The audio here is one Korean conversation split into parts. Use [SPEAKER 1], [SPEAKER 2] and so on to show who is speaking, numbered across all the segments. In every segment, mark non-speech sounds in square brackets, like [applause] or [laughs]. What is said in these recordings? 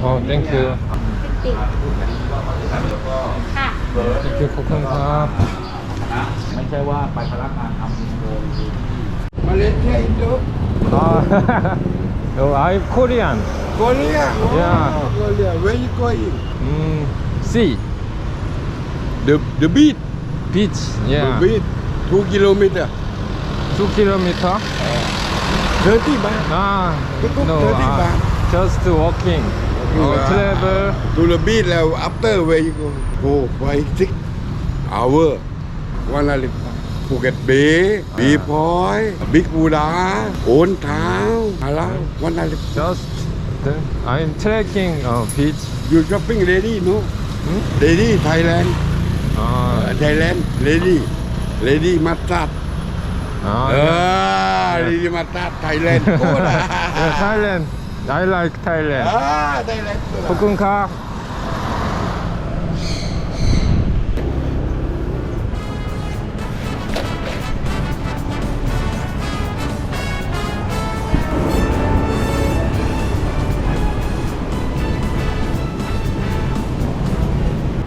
[SPEAKER 1] โอ้ thank you
[SPEAKER 2] ติดค่ะ
[SPEAKER 1] thank you ขอบคุณครับ
[SPEAKER 3] ไม่ใช่ว่าไปพนักงานทำโดยมา
[SPEAKER 4] เล
[SPEAKER 1] เซี
[SPEAKER 4] ยอินโด
[SPEAKER 1] อ๋อ I Korean
[SPEAKER 4] Korea
[SPEAKER 1] yeah
[SPEAKER 4] Korea where you going
[SPEAKER 1] mm, see
[SPEAKER 4] the the beach
[SPEAKER 1] beach yeah
[SPEAKER 4] the beach two kilometer
[SPEAKER 1] two kilometer
[SPEAKER 4] thirty baht
[SPEAKER 1] ah no
[SPEAKER 4] 30 baht.
[SPEAKER 1] just walking Oh,
[SPEAKER 4] Yeah.
[SPEAKER 1] travel.
[SPEAKER 4] To the beach. Now after where you go? Go by six hour. One hundred. Phuket Bay, Bee Point, Big Buddha, Old Town, Halal, one hundred.
[SPEAKER 1] Just, the, I'm trekking uh, beach.
[SPEAKER 4] You shopping ready, no?
[SPEAKER 1] Hmm?
[SPEAKER 4] Ready, Thailand.
[SPEAKER 1] 아,
[SPEAKER 4] Uh, Thailand, ready. Ready, massage.
[SPEAKER 1] 아,
[SPEAKER 4] Ah, ready, massage, Thailand. [laughs] Good.
[SPEAKER 1] yeah, Thailand. I like Thailand.
[SPEAKER 4] Ah, Thailand.
[SPEAKER 1] 코쿤캅.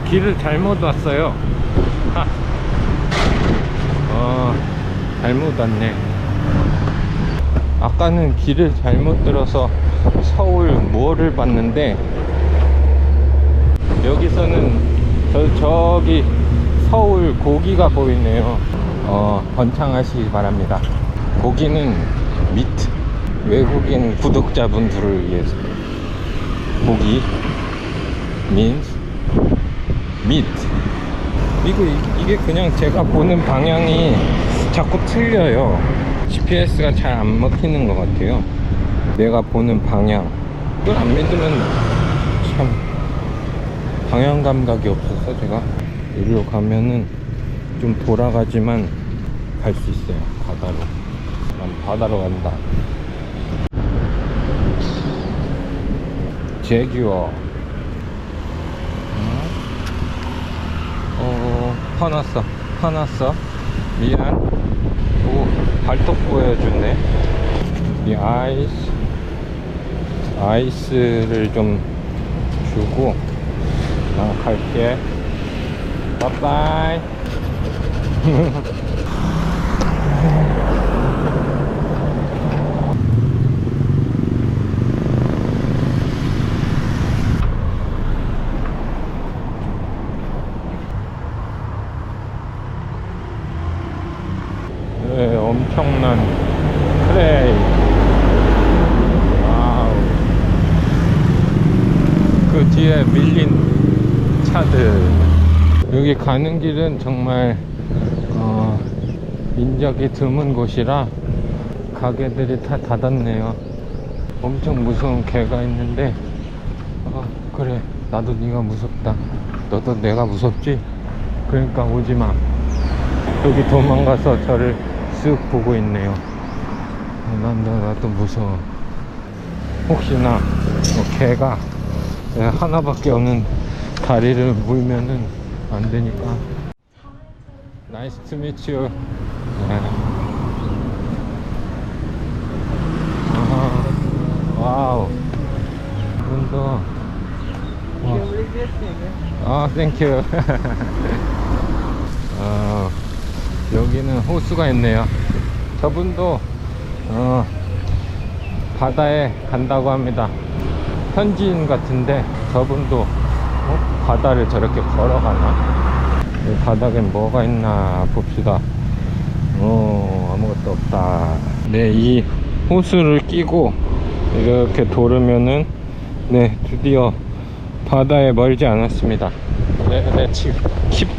[SPEAKER 1] 길을 잘못 왔어요. 하. 어, 잘못 왔네. 아까는 길을 잘못 들어서 서울 무어를 봤는데 여기서는 저, 저기 서울 고기가 보이네요. 어, 번창하시기 바랍니다. 고기는 미트. 외국인 구독자분들을 위해서. 고기 means meat. 이거 이- 이게 그냥 제가 보는 방향이 자꾸 틀려요. GPS가 잘 안 먹히는 것 같아요. 내가 보는 방향. 그걸 안 믿으면 참 방향 감각이 없어서 제가 여기로 가면은 좀 돌아가지만 갈 수 있어요. 바다로. 난 바다로 간다. 제규어. 어, 화났어. 화났어. 미안. 오, 발톱 보여주네. 이 아이스, 아이스를 좀 주고, 나 갈게. 바이바이. 네, 엄청난 트레이. 와우. 그 뒤에 밀린 차들. 여기 가는 길은 정말 어, 인적이 드문 곳이라 가게들이 다 닫았네요. 엄청 무서운 개가 있는데, 어, 그래 나도 네가 무섭다. 너도 내가 무섭지? 그러니까 오지 마. 여기 도망가서 저를 쓱 보고 있네요. 어, 난, 나, 나도 무서워. 혹시나 뭐 개가 내 하나밖에 없는 다리를 물면은 안 되니까. Meet you. 네. 아하, 와우. 분도. 아, 땡큐. [laughs] 어, 여기는 호수가 있네요. 저분도 어, 바다에 간다고 합니다. 현지인 같은데 저분도 어? 바다를 저렇게 걸어가나? 이 바닥엔 뭐가 있나 봅시다. 어, 아무것도 없다. 네, 이 호수를 끼고 이렇게 돌으면은 네, 드디어 바다에 멀지 않았습니다. 네, 네, 지금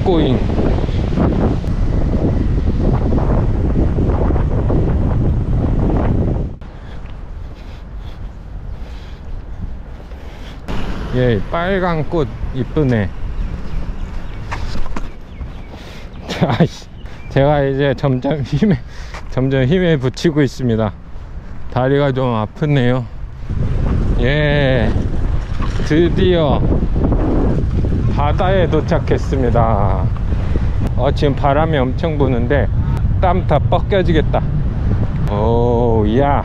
[SPEAKER 1] going. 예, 빨간 꽃 이쁘네. 아이씨, 제가 이제 점점 힘에, 점점 힘에 붙이고 있습니다. 다리가 좀 아프네요. 예, 드디어 바다에 도착했습니다. 어, 지금 바람이 엄청 부는데 땀 다 벗겨지겠다. 오, 야.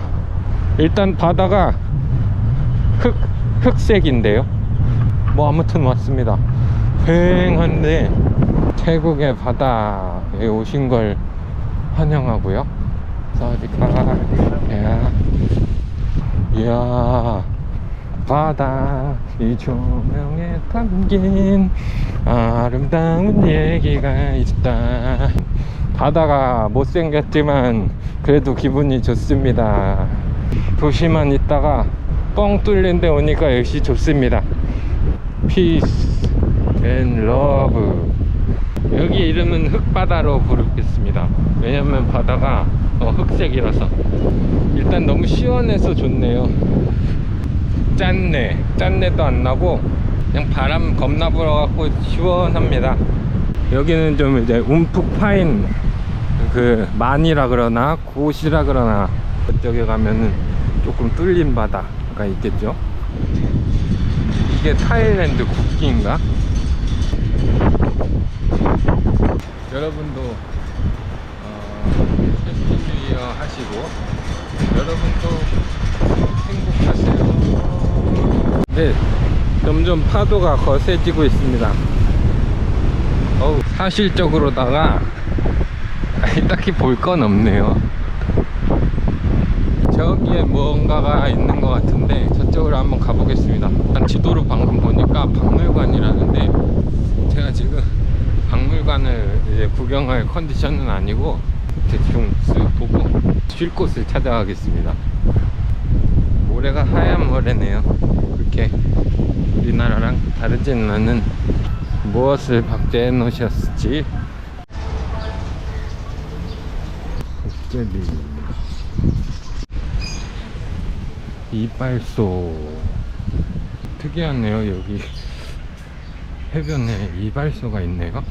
[SPEAKER 1] 일단 바다가 흙, 흑색인데요. 뭐 아무튼 왔습니다. 휑한데 태국의 바다에 오신 걸 환영하고요. 사디카, 야, 이야, 바다 이 조명에 담긴 아름다운 얘기가 있다. 바다가 못생겼지만 그래도 기분이 좋습니다. 도시만 있다가 뻥 뚫린 데 오니까 역시 좋습니다. 피스 앤 러브 여기 이름은 흑바다로 부르겠습니다. 왜냐면 바다가 어, 흑색이라서 일단 너무 시원해서 좋네요. 짠내, 짠내도 안 나고 그냥 바람 겁나 불어갖고 시원합니다. 여기는 좀 이제 움푹 파인 그 만이라 그러나 곳이라 그러나 그쪽에 가면은 조금 뚫린 바다가 있겠죠. 이게 타일랜드 국기인가? 여러분도 어, 해피 뉴 이어 하시고 여러분도 행복하세요. 네, 점점 파도가 거세지고 있습니다. 어우, 사실적으로다가 [laughs] 딱히 볼 건 없네요. 저기에 뭔가가 있는 것 같은데 저쪽으로 한번 가보겠습니다. 지도로 방금 보니까 박물관이라는데 제가 지금 박물관을 이제 구경할 컨디션은 아니고 대충 쓱 보고 쉴 곳을 찾아가겠습니다. 모래가 하얀 모래네요. 그렇게 우리나라랑 다르지는 않은 무엇을 박제해 놓으셨을지 국제비 이발소. 특이하네요 여기. 해변에 이발소가 있네요.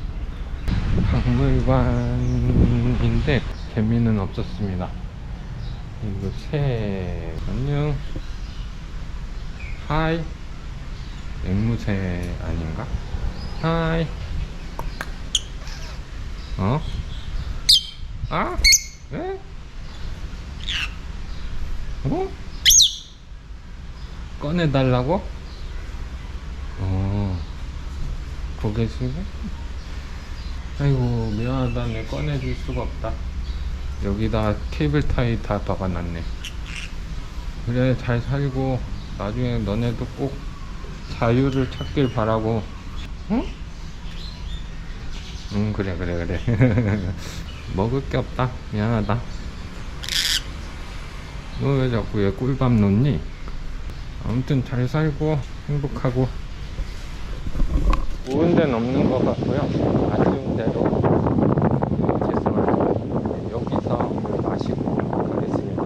[SPEAKER 1] 박물관인데 재미는 없었습니다. 이거 새 안녕. 하이. 앵무새 아닌가? 하이. 어? 아? 왜? 어? 꺼내달라고? 어 숙여? 아이고 미안하다 내 꺼내줄 수가 없다 여기다 케이블 타이 다 박아놨네 그래 잘 살고 나중에 너네도 꼭 자유를 찾길 바라고 응? 응 그래 그래 그래 [laughs] 먹을 게 없다 미안하다 너 왜 자꾸 얘 꿀밥 놓니? 아무튼 잘 살고 행복하고 좋은 데는 없는 것 같고요. 아쉬운 대로 죄송합니다 여기서 물 마시고 가겠습니다.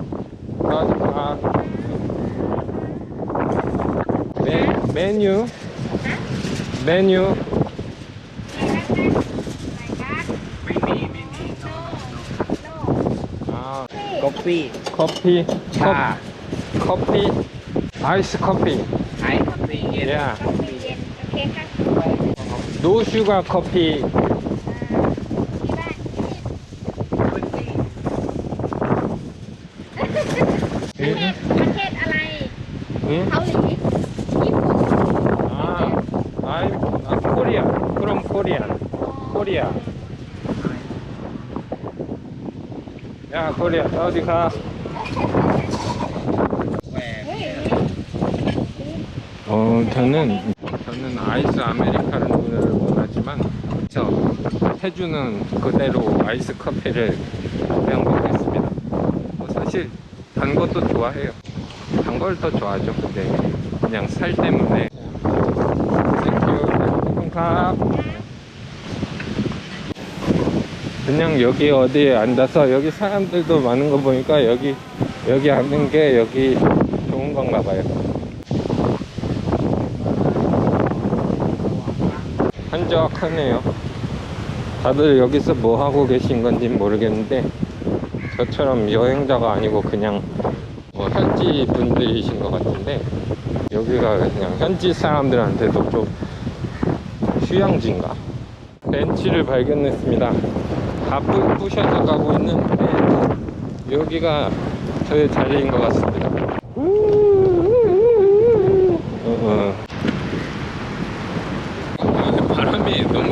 [SPEAKER 1] 가자 메, 메뉴. 메뉴. 아
[SPEAKER 3] 커피,
[SPEAKER 1] 커피.
[SPEAKER 3] 차,
[SPEAKER 1] 컵, 커피 아이스 커피.
[SPEAKER 3] 아이스 커피. 예.
[SPEAKER 1] Yeah. 노 슈가 커피. 코리아 코리아 코리아 어디 가 어, 저는, 저는 아이스 아메리카노를 원하지만, 저, 해주는 그대로 아이스 커피를 그냥 먹겠습니다. 뭐 사실, 단 것도 좋아해요. 단 걸 더 좋아하죠. 근데, 그냥 살 때문에. 그냥 여기 어디에 앉아서 여기 사람들도 많은 거 보니까 여기 여기 앉는 게 여기 좋은 건가 봐요. 한적하네요. 다들 여기서 뭐 하고 계신 건지 모르겠는데 저처럼 여행자가 아니고 그냥 뭐 현지 분들이신 것 같은데 여기가 그냥 현지 사람들한테도 좀 휴양지인가? 벤치를 발견했습니다. 다 뿌, 부셔져 가고 있는데 여기가 저의 자리인 것 같습니다. 어,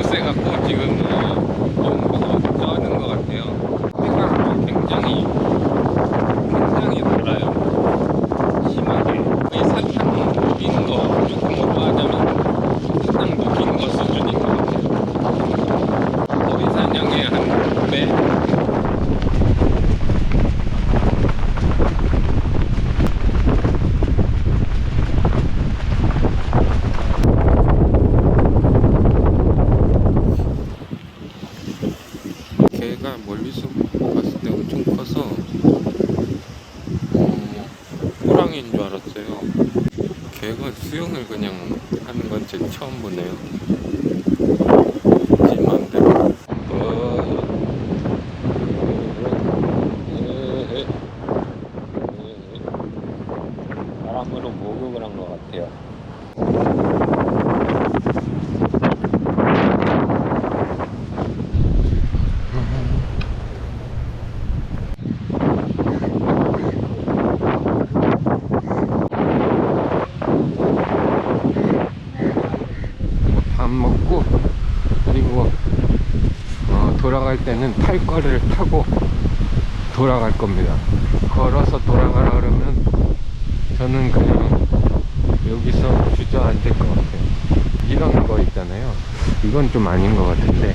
[SPEAKER 1] 너무 세갖고 지금 어, 좀 떠는 것 같아요. 해가 굉장히 굉장히 달아요. 심하게 거의 사탕 녹인 거 조금 오버하자면 사탕 녹인 거 수준인 것 같아요. 거의 사냥의 한 배. 개가 멀리서 봤을 때 엄청 커서 어, 호랑이인 줄 알았어요. 개가 수영을 그냥 하는 건 제가 처음 보네요. 지 맘대로. 어. 바람으로 목욕을 한 것 같아요. 뭐밥 먹고 그리고 어, 돌아갈 때는 탈 거를 타고 돌아갈 겁니다. 걸어서 돌아가라 그러면 저는 그냥 여기서 주저앉을 것 같아요. 이런 거 있잖아요. 이건 좀 아닌 것 같은데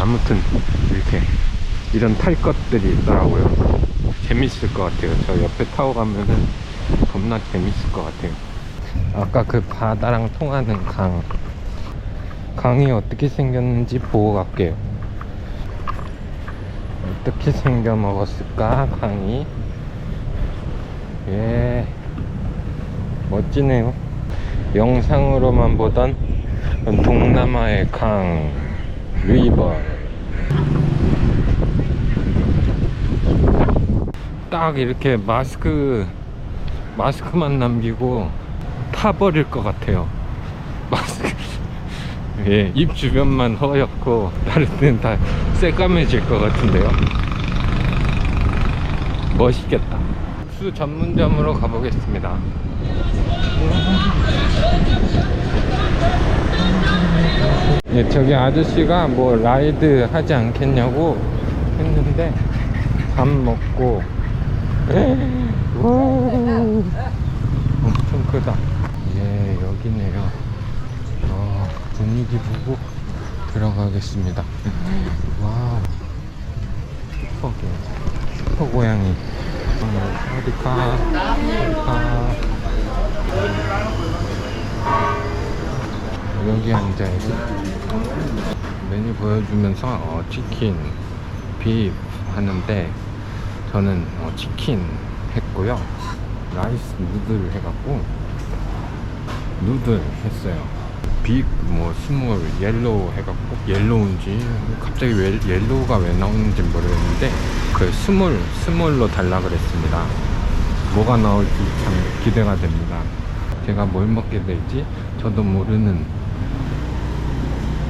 [SPEAKER 1] 아무튼 이렇게 이런 탈 것들이 있더라고요. 재밌을 것 같아요. 저 옆에 타고 가면은 겁나 재밌을 것 같아요. 아까 그 바다랑 통하는 강 강이 어떻게 생겼는지 보고 갈게요 어떻게 생겨 먹었을까 강이 예 멋지네요 영상으로만 보던 동남아의 강 리버 딱 이렇게 마스크 마스크만 남기고 타버릴 것 같아요. 마스크. [laughs] 예, 입 주변만 허옇고 다른 데는 다 새까매질 것 같은데요. 멋있겠다. 수 전문점으로 가보겠습니다. 예, 저기 아저씨가 뭐 라이드 하지 않겠냐고 했는데 밥 먹고 와, 엄청 크다. 예, 여기네요. 어, 분위기 보고 들어가겠습니다. 와우. 슈퍼게. 슈퍼 고양이. 어디 가? 여기 앉아야지. 메뉴 보여주면서 어, 치킨, 비 하는데 저는 어, 치킨 했고요. 라이스 누들 해갖고 누들 했어요. 빅뭐 스몰 옐로우 해갖고 옐로우인지 갑자기 왜 옐로우가 왜 나오는지 모르겠는데 그 스몰 스몰로 달라 그랬습니다. 뭐가 나올지 참 기대가 됩니다. 제가 뭘 먹게 될지 저도 모르는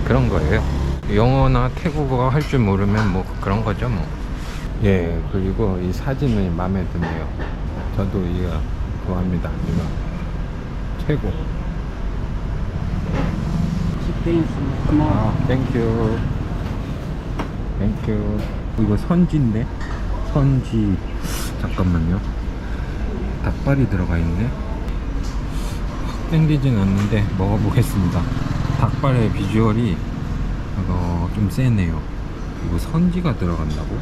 [SPEAKER 1] 그런 거예요. 영어나 태국어 할 줄 모르면 뭐 그런 거죠 뭐. 예, 그리고 이 사진이 마음에 드네요. 저도 이거 좋아합니다. 이거 최고. 아, 땡큐. 땡큐. 이거 선지인데? 선지. 잠깐만요. 닭발이 들어가 있네. 확 땡기진 않는데 먹어보겠습니다. 닭발의 비주얼이 이거 좀 세네요. 이거 선지가 들어간다고?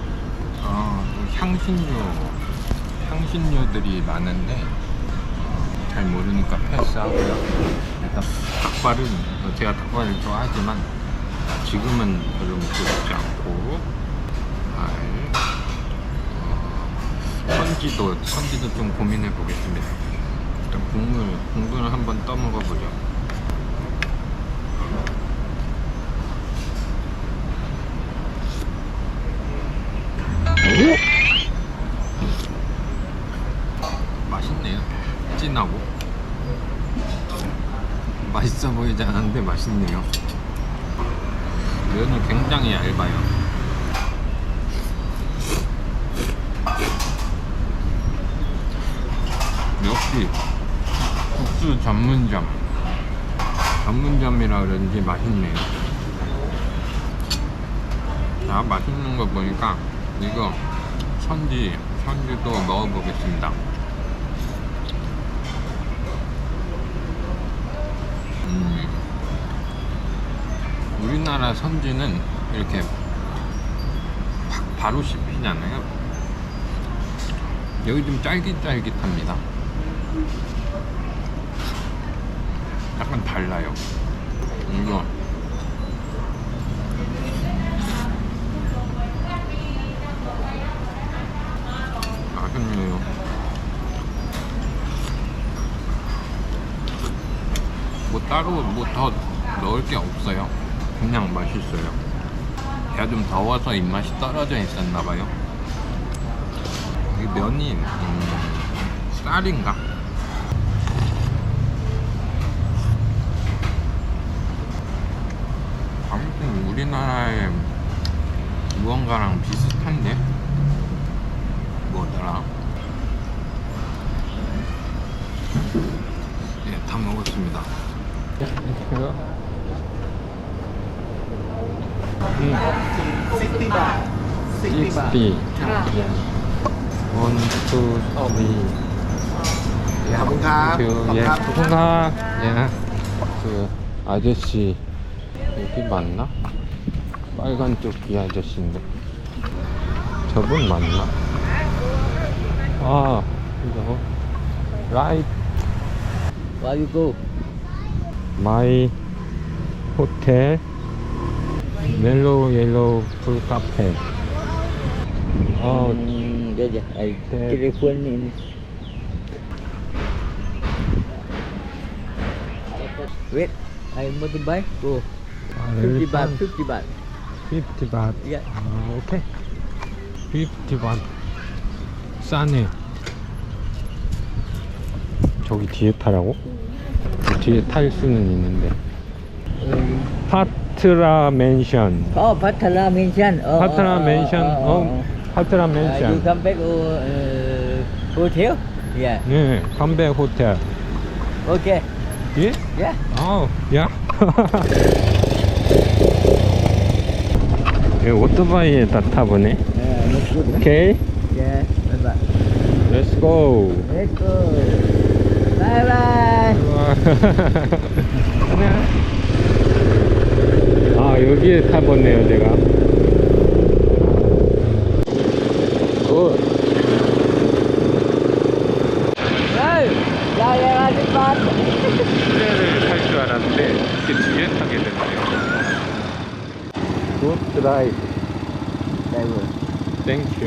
[SPEAKER 1] 아, 그 향신료, 향신료들이 많은데 어, 잘 모르니까 패스하고요. 일단 닭발은 어, 제가 닭발을 좋아하지만 지금은 별로 먹고 싶지 않고 알, 어, 선지도 선지도 좀 고민해 보겠습니다. 일단 국물 국물을 한번 떠 먹어 보죠. 맛있네요. 진하고. 맛있어 보이지 않았는데 맛있네요. 면이 굉장히 얇아요. 역시 국수 전문점. 전문점이라 그런지 맛있네요. 자 맛있는 거 보니까 이거 선지 선지도 먹어보겠습니다. 음, 우리나라 선지는 이렇게 팍 바로 씹히잖아요. 여기 좀 짤깃짤깃합니다. 약간 달라요. 이거 맛있네요. 뭐 따로 뭐 더 넣을 게 없어요. 그냥 맛있어요. 제가 좀 더워서 입맛이 떨어져 있었나 봐요. 이 면이 음, 쌀인가? 음, 우리나라의 무언가랑 비슷한데? 뭐더라? 예, 네다 먹었습니다. 음.
[SPEAKER 3] 60
[SPEAKER 1] 60 1 2 3
[SPEAKER 3] 예, 감사합니다. 음. 예,
[SPEAKER 1] 감사합니다. 예, 그 아저씨. 여기 맞나? 빨간 조끼 아저씨인데 저분 맞나? 아 이거 라이트
[SPEAKER 3] Where you go?
[SPEAKER 1] 마이 호텔 멜로우 옐로우 풀 카페 어
[SPEAKER 3] Hmm, dia je. I
[SPEAKER 1] Okay.
[SPEAKER 3] telefon ni. Wait, I motorbike. Go. 50 baht, 50 baht.
[SPEAKER 1] 50 바트
[SPEAKER 3] Yeah.
[SPEAKER 1] 아, 오케이 50 바트 싸네 저기 뒤에 타라고? 뒤에 탈 수는 있는데 파트라 맨션
[SPEAKER 3] Oh. Oh,
[SPEAKER 1] 파트라
[SPEAKER 3] oh,
[SPEAKER 1] 맨션
[SPEAKER 3] oh, oh,
[SPEAKER 1] 어 파트라
[SPEAKER 3] oh. Uh, you
[SPEAKER 1] 맨션
[SPEAKER 3] come back to uh, hotel? Yeah.
[SPEAKER 1] 네 컴백 호텔
[SPEAKER 3] Okay.
[SPEAKER 1] 예?
[SPEAKER 3] Yeah.
[SPEAKER 1] 아우 야 예, 오토바이에 다 타보네
[SPEAKER 3] Uh, huh?
[SPEAKER 1] 오케이.
[SPEAKER 3] Bye bye.
[SPEAKER 1] Let's go
[SPEAKER 3] Let's go. Bye bye.
[SPEAKER 1] 아 여기에 타봤네요 제가 굿
[SPEAKER 3] Hey, yeah, yeah, I just bought.
[SPEAKER 1] 트레를 탈 줄 알았는데 이렇게 뒤에 타게 됐네요 굿 드라이브
[SPEAKER 3] Driver.
[SPEAKER 1] 땡큐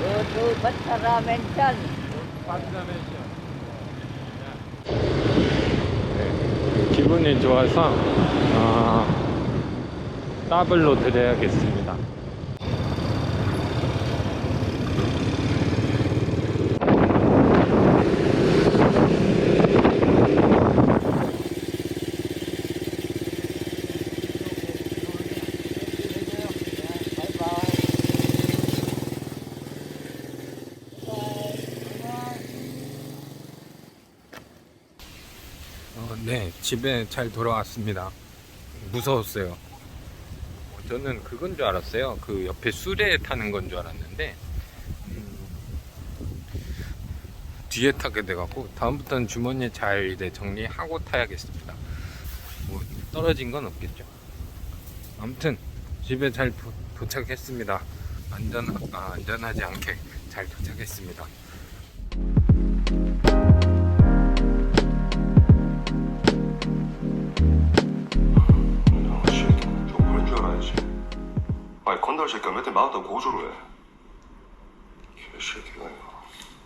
[SPEAKER 3] Go to Patara Mansion.
[SPEAKER 1] 네, 기분이 좋아서 아, 더블로 드려야겠습니다. 어, 네, 집에 잘 돌아왔습니다. 무서웠어요. 어, 저는 그건 줄 알았어요. 그 옆에 수레 타는 건 줄 알았는데, 음, 뒤에 타게 돼갖고, 다음부터는 주머니에 잘 이제 정리하고 타야겠습니다. 뭐, 떨어진 건 없겠죠. 아무튼, 집에 잘 도, 도착했습니다. 안전, 아, 안전하지 않게 잘 도착했습니다.
[SPEAKER 5] 아니 건달 새끼가 몇대 맞았다고 고소를 해. 개새끼가.